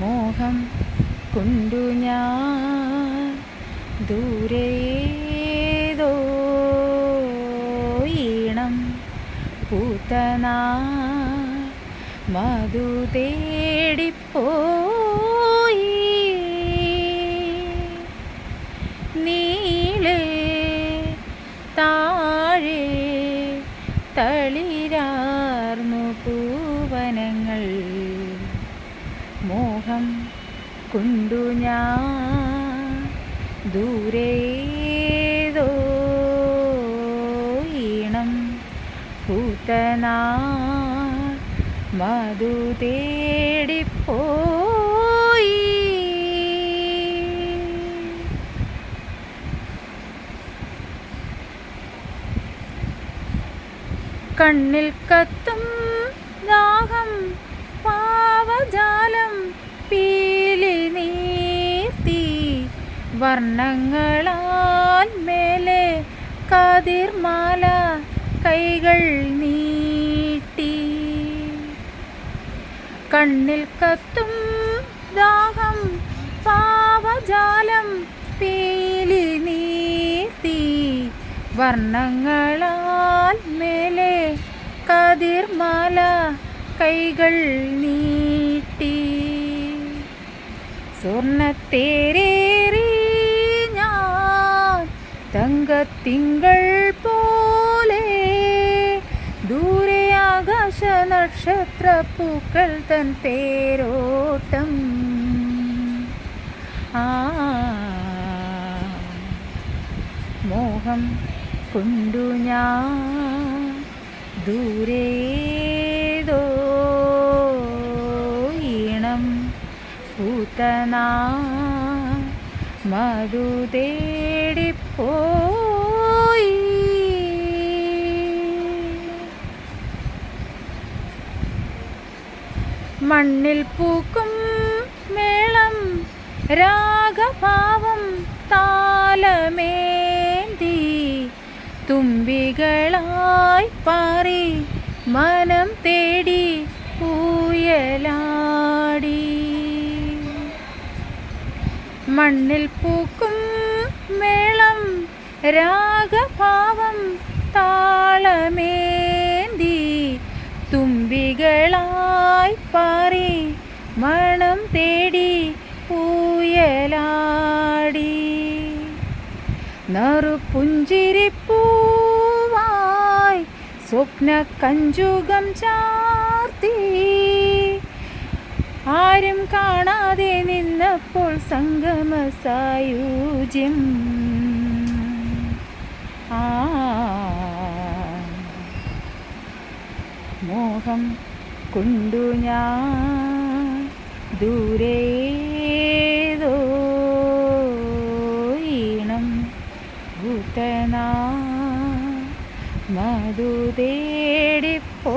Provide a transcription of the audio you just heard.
മോഹം കൊണ്ടു ഞാൻ ദൂരേതോ ഈണം പൂത്തനാ മധു തേടിപ്പോയി. നീളെ താഴെ തളിരാർന്നു പൂവനങ്ങൾ മോഹം കൊണ്ടു ഞാൻ ദൂരേതോ ഈണം പൂത്തനാ മധു തേടിപ്പോയി. കണ്ണിൽ കത്തും വർണങ്ങളാൽ മേലെ കതിർമാല കൈകൾ നീട്ടി. കണ്ണിൽ കത്തും ദാഹം പാവജാലം പീലി നീർത്തി വർണങ്ങളാൽ മേലെ കതിർമാല കൈകൾ നീട്ടി. സ്വർണത്തേരേറി തങ്കത്തിങ്കൾ പോലെ ദൂരെ ആകാശ നക്ഷത്ര പൂക്കൾ തൻ തേരോട്ടം ആ മോഹം കൊണ്ടു ഞാൻ ദൂരേതോ ഈണം പൂത്തനാ മധു തേടിപ്പോയി മണ്ണിൽ പൂക്കും മേളം രാഗഭാവം താലമേന്തി തുമ്പികളായി പാറി മനം തേടി പൂയലാടി മണ്ണിൽ പൂക്കും മേളം രാഗഭാവം മണം തേടി പൂയലാടി നറുപുഞ്ചിരിപ്പൂവായി സ്വപ്ന കഞ്ചുകം ചാർത്തി. ആരും കാണാതെ നിന്നപ്പോൾ സംഗമ സായുജ്യം മോഹം കൊണ്ടു ഞാൻ ദൂരേതോ ഈണം ഭൂതനാ. മധു തേടിപ്പോ